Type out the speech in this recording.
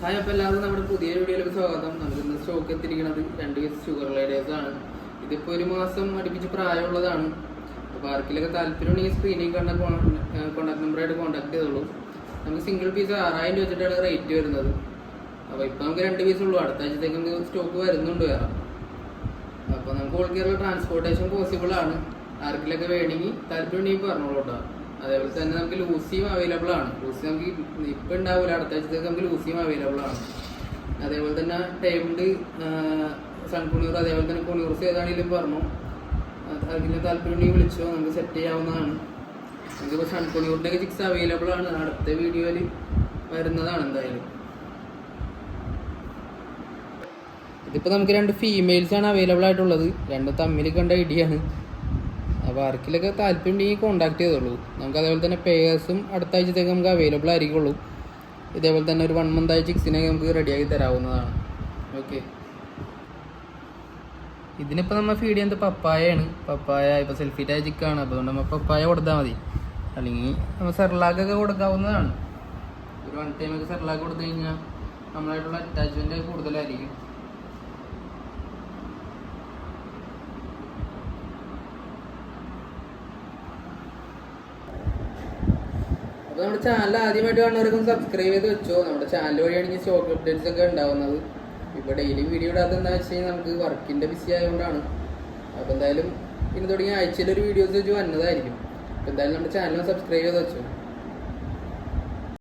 Hi അപ്പോൾ എല്ലാവരും നമ്മുടെ പുതിയ വീഡിയോയിലേക്ക് സ്വാഗതം. നമുക്കിന്ന് സ്റ്റോക്ക് എത്തിയിരിക്കുന്നത് രണ്ട് കേസ് ഷുഗർ ലൈഡേഴ്സ് ആണ്. ഇതിപ്പോൾ ഒരു മാസം അടുപ്പിച്ച് പ്രായമുള്ളതാണ്. അപ്പോൾ ആർക്കെങ്കിലൊക്കെ താല്പര്യമുണ്ടെങ്കിൽ സ്ക്രീനിൽ കണ്ട കോൺടാക്ട് നമ്പറായിട്ട് കോൺടാക്ട് ചെയ്തോളൂ. നമുക്ക് സിംഗിൾ പീസ് ആറായിരം രൂപ വെച്ചിട്ടാണ് റേറ്റ് വരുന്നത്. അപ്പോൾ ഇപ്പോൾ നമുക്ക് രണ്ട് പീസ് ഉള്ളൂ. അടുത്ത ആഴ്ചത്തേക്ക് നമുക്ക് സ്റ്റോക്ക് വരുന്നുണ്ട് വേറെ. അപ്പോൾ നമുക്ക് ഓൾ ട്രാൻസ്പോർട്ടേഷൻ പോസിബിൾ ആണ്. ആർക്കിലൊക്കെ വേണമെങ്കിൽ താല്പര്യമുണ്ടെങ്കിൽ പറഞ്ഞോളൂ കേട്ടോ. അതേപോലെ തന്നെ നമുക്ക് ലൂസിയും അവൈലബിൾ ആണ്. ലൂസി നമുക്ക് ഇപ്പം ഉണ്ടാവില്ല അടുത്ത ആഴ്ചത്തേക്ക് നമുക്ക് ലൂസിയും അവൈലബിൾ ആണ്. അതേപോലെ തന്നെ ടൈംഡ് സൺകുണിയൂർ അതേപോലെ തന്നെ കുണിയൂർസ് ഏതാണെങ്കിലും പറഞ്ഞു. അതിന് താല്പര്യം വിളിച്ചോ. നമുക്ക് സെറ്റ് ചെയ്യാവുന്നതാണ്. നമുക്കിപ്പോൾ സൺകുണിയൂറിന്റെ ചിക്സ് അവൈലബിൾ ആണ്. അടുത്ത വീഡിയോയിൽ വരുന്നതാണ് എന്തായാലും. ഇതിപ്പോൾ നമുക്ക് രണ്ട് ഫീമെയിൽസ് ആണ് അവൈലബിൾ ആയിട്ടുള്ളത്. രണ്ടും തമ്മിൽ കണ്ട ഐഡിയാണ് അപ്പോൾ ആർക്കിലൊക്കെ താല്പര്യം ഉണ്ടെങ്കിൽ കോൺടാക്ട് ചെയ്തോളൂ. നമുക്ക് അതേപോലെ തന്നെ പേഴ്സും അടുത്ത ആഴ്ചത്തേക്ക് നമുക്ക് അവൈലബിൾ ആയിരിക്കുള്ളൂ. ഇതേപോലെ തന്നെ ഒരു വൺ മന്ത് ആയി ചിക്സിനൊക്കെ നമുക്ക് റെഡിയാക്കി തരാവുന്നതാണ്. ഓക്കെ ഇതിനിപ്പോൾ നമ്മൾ ഫീഡ് ചെയ്യുന്നത് പപ്പായയാണ്. പപ്പായ ഇപ്പോൾ സെൽഫി അപ്പോൾ അതുകൊണ്ട് നമ്മൾ പപ്പായ കൊടുത്താൽ മതി. അല്ലെങ്കിൽ നമ്മൾ സെർലാക്കൊക്കെ കൊടുക്കാവുന്നതാണ്. ഒരു വൺ ടൈമൊക്കെ സെർലാക്ക് കൊടുത്തു കഴിഞ്ഞാൽ നമ്മളായിട്ടുള്ള അറ്റാച്ച്മെന്റ് കൂടുതലായിരിക്കും. അപ്പോൾ നമ്മുടെ ചാനൽ ആദ്യമായിട്ട് കാണുന്നവർക്കും സബ്സ്ക്രൈബ് ചെയ്ത് വെച്ചോ. നമ്മുടെ ചാനൽ വഴിയാണ് ഈ സ്റ്റോക്ക് അപ്ഡേറ്റ്സ് ഒക്കെ ഉണ്ടാവുന്നത്. ഇപ്പോൾ ഡെയിലി വീഡിയോ ഇടാത്ത എന്താ വെച്ച് കഴിഞ്ഞാൽ നമുക്ക് വർക്കിന്റെ ബിസി ആയതുകൊണ്ടാണ്. അപ്പോൾ എന്തായാലും ഇനി തുടങ്ങി ആഴ്ചയിൽ ഒരു വീഡിയോസ് വെച്ച് വന്നതായിരിക്കും. അപ്പോൾ എന്തായാലും നമ്മുടെ ചാനൽ സബ്സ്ക്രൈബ് ചെയ്ത് വെച്ചോ.